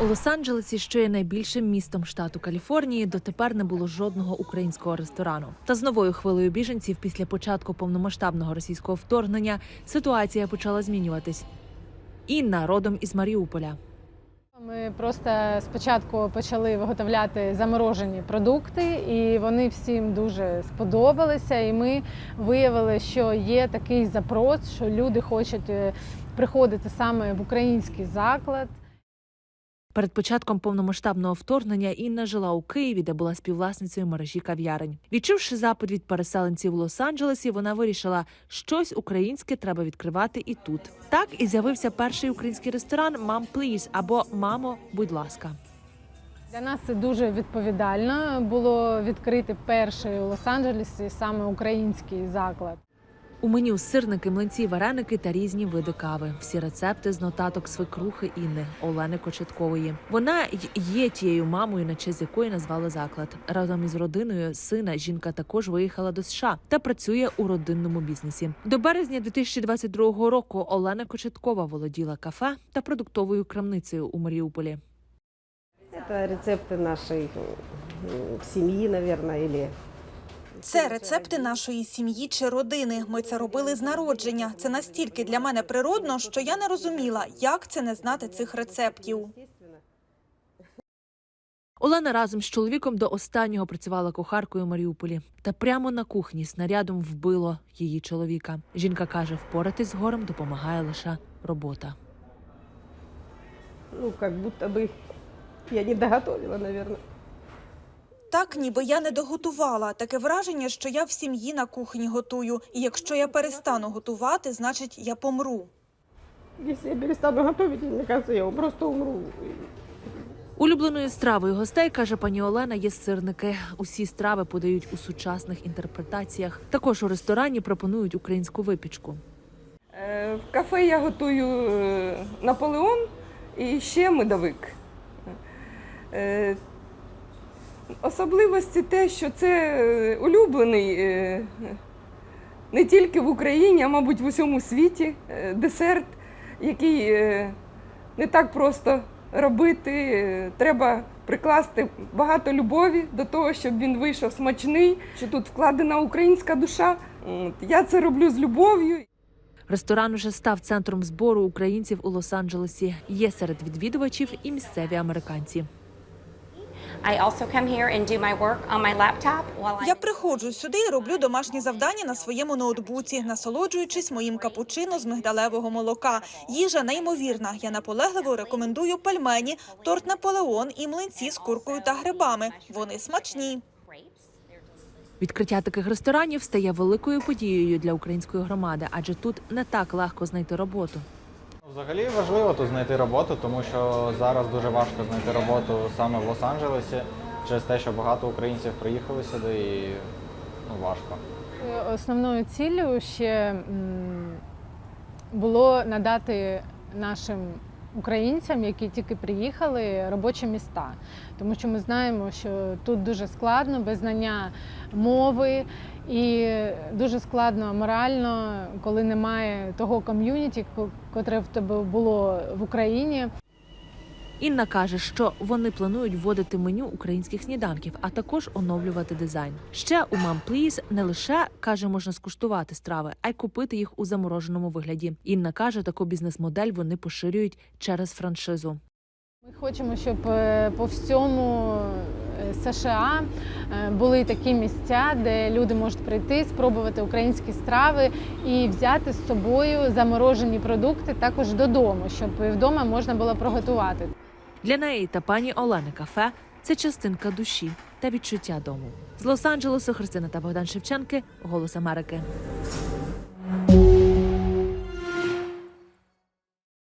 У Лос-Анджелесі, що є найбільшим містом штату Каліфорнії, дотепер не було жодного українського ресторану. Та з новою хвилею біженців після початку повномасштабного російського вторгнення ситуація почала змінюватись. Інна родом із Маріуполя. Ми просто спочатку почали виготовляти заморожені продукти, і вони всім дуже сподобалися. І ми виявили, що є такий запрос, що люди хочуть е, приходити саме в український заклад. Перед початком повномасштабного вторгнення Інна жила у Києві, де була співвласницею мережі кав'ярень. Відчувши запит від переселенців в Лос-Анджелесі, вона вирішила, щось українське треба відкривати і тут. Так і з'явився перший український ресторан Мам Пліз або Мамо, будь ласка. Для нас це дуже відповідально було відкрити перший у Лос-Анджелесі саме український заклад. У меню сирники, млинці, вареники та різні види кави. Всі рецепти з нотаток свекрухи Інни Олени Кочеткової. Вона є тією мамою, на честь якої назвали заклад. Разом із родиною сина жінка також виїхала до США та працює у родинному бізнесі. До березня 2022 року Олена Кочеткова володіла кафе та продуктовою крамницею у Маріуполі. Это рецепты нашей м, семьи, наверное, или Це рецепти нашої сім'ї чи родини. Ми це робили з народження. Це настільки для мене природно, що я не розуміла, як це не знати цих рецептів. Олена разом з чоловіком до останнього працювала кухаркою у Маріуполі. Та прямо на кухні снарядом вбило її чоловіка. Жінка каже, впоратись з горем допомагає лише робота. ну, как будто бы я не доготовила, наверное. Так, ніби я не доготувала. Таке враження, що я в сім'ї на кухні готую. І якщо я перестану готувати, значить я помру. Если я перестану готовить, мне кажется, я просто умру. Улюбленою стравою гостей каже пані Олена. Є сирники. Усі страви подають у сучасних інтерпретаціях. Також у ресторані пропонують українську випічку. Е, В кафе я готую е, Наполеон і ще медовик. Особливості те, що це е, улюблений е, не тільки в Україні, а мабуть в усьому світі е, десерт, який не так просто робити. Треба прикласти багато любові до того, щоб він вийшов смачний, що тут вкладена українська душа. Я це роблю з любов'ю. Ресторан уже став центром збору українців у Лос-Анджелесі. Є серед відвідувачів і місцеві американці. I also come here and do my work on my laptop while I Я приходжу сюди і роблю домашні завдання на своєму ноутбуці, насолоджуючись моїм капучино з мигдалевого молока. Їжа неймовірна. Я наполегливо рекомендую пельмені, торт Наполеон і млинці з куркою та грибами. Вони смачні. Відкриття таких ресторанів стає великою подією для української громади, адже тут не так легко знайти роботу. Взагалі важливо тут знайти роботу, тому що зараз дуже важко знайти роботу саме в Лос-Анджелесі через те, що багато українців приїхали сюди і ну, важко. Е, Основною ціллю ще було надати нашим українцям, які тільки приїхали, робочі міста. Тому що ми знаємо, що тут дуже складно без знання мови і дуже складно морально, коли немає того ком'юніті, котре в тебе було в Україні. Інна каже, що вони планують вводити меню українських сніданків, а також оновлювати дизайн. Ще у Мам Пліз не лише каже, можна скуштувати страви, а й купити їх у замороженому вигляді. Інна каже, таку бізнес-модель вони поширюють через франшизу. Ми хочемо, щоб е, по всьому е, США е, були такі місця, де люди можуть прийти, спробувати українські страви і взяти з собою заморожені продукти також додому, щоб вдома можна було приготувати. Для неї та пані Олени кафе це частинка душі та відчуття дому. З Лос-Анджелесу Христина та Богдан Шевченки, Голос Америки.